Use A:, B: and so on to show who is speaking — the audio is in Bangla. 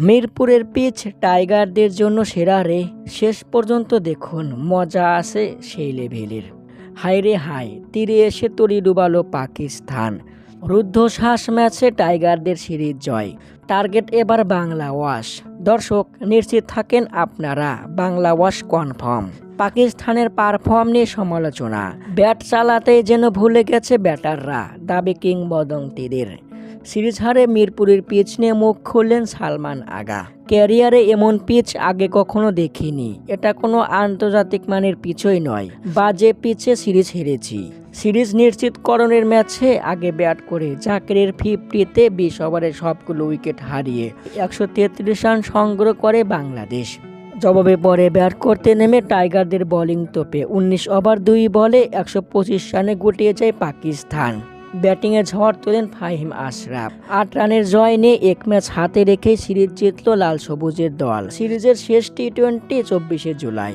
A: মিরপুরের পিচ টাইগারদের জন্য সেরা রে। শেষ পর্যন্ত দেখুন, মজা আছে সেই লেভেলের। হায় রে হায়, তীরে এসে তরি ডুবালো পাকিস্তান। রুদ্ধশ্বাস ম্যাচে টাইগারদের সিরিজ জয়। টার্গেট এবার বাংলা ওয়াশ। দর্শক, নিশ্চিত থাকেন আপনারা, বাংলা ওয়াশ কনফার্ম। পাকিস্তানের পারফর্ম নিয়ে সমালোচনা। ব্যাট চালাতেই যেন ভুলে গেছে ব্যাটাররা, দাবি কিংবদন্তিদের। সিরিজ হারে মিরপুরের পিচ নিয়ে মুখ খুললেন সালমান আগা। ক্যারিয়ারে এমন পিচ আগে কখনো দেখিনি। এটা কোনো আন্তর্জাতিক মানের পিচই নয়। বাজে পিচে সিরিজ হেরেছি। সিরিজ নিশ্চিতকরণের ম্যাচে আগে ব্যাট করে জাকিরের ফিফটিতে বিশ ওভারে সবগুলো উইকেট হারিয়ে একশো তেত্রিশ রান সংগ্রহ করে বাংলাদেশ। জবাবে পরে ব্যাট করতে নেমে টাইগারদের বোলিং তোপে উনিশ ওভার দুই বলে একশো পঁচিশ রানে গুটিয়ে যায় পাকিস্তান। ব্যাটিংয়ে ঝড় তোলেন ফাহিম আশরাফ। আট রানের জয় নিয়ে এক ম্যাচ হাতে রেখে সিরিজ জিতল লাল সবুজের দল। সিরিজের শেষ টি টোয়েন্টি চব্বিশে জুলাই।